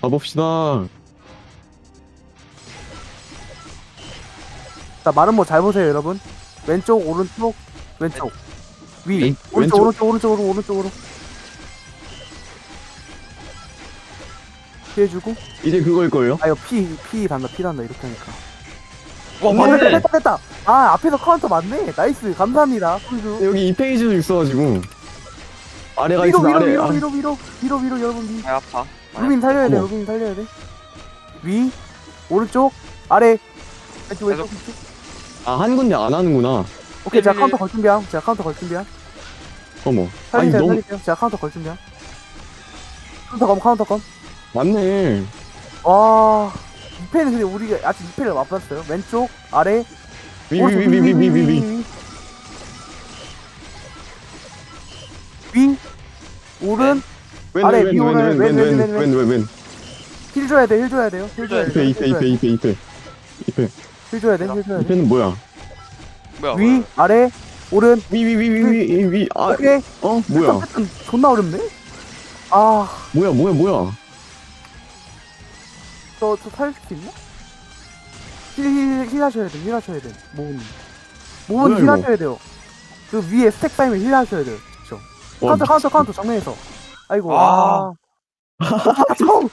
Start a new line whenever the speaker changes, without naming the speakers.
가봅시다.
자 마른 뭐잘 보세요 여러분. 왼쪽 오른쪽 왼쪽. 위.
왼-
오른쪽
왼쪽.
오른쪽 오른쪽으로 오른쪽으로. 피해주고.
이제 그걸걸요?
아 이거 피, 피 단다 피 단다 이렇게 하니까.
와
어,
맞네.
됐다 됐다 됐다. 아 앞에서 카운터 맞네. 나이스. 감사합니다 선수.
여기 이 페이지도 있어가지고. 아래가
위로
있어
위로
아래.
위로
아,
위로 위로. 위로 위로 여러분. 위.
아 아파.
루빈 살려야 돼
어머.
루빈 살려야 돼위 오른쪽 아래 왼쪽 왼쪽. 왼쪽
아, 한 군데 안 하는구나.
오케이 제가
네,
카운터 걸 준비함 제가 카운터 걸 준비함
어머. 아니
살리세요
너무
살리세요 제가 카운터 걸 준비함 카운터 검 카운터 검
맞네.
와, 2패는 근데 우리가 아직 2패를 맛봤어요. 왼쪽, 아래, 오른쪽,
위위 위 위 위 위 위.
위, 오른, 아래, 위, 오른, 왼, 왼, 왼, 왼.
왼왼왼왼왼왼
힐 줘야 돼, 힐 줘야 돼요. 힐 줘야
이패
돼.
이패 이패 이패 이패 이패
힐 줘야 돼, 힐 줘야 돼.
이패는 뭐야?
뭐야?
위, 아래, 오른,
위 위 위 위 위 위 아
오케이.
어 뭐야?
패턴 존나 어렵네? 아,
뭐야 뭐야 뭐야?
저, 저 살릴 수 있나? 힐, 힐, 힐 하셔야 돼, 힐 하셔야 돼. 모은. 모은
뭐야,
힐
이거?
하셔야 돼요. 그 위에 스택 쌓이면 힐 하셔야 돼요. 그쵸.
와,
카운터, 카운터, 카운터, 정면에서. 아이고,
와.
아. 아, 형!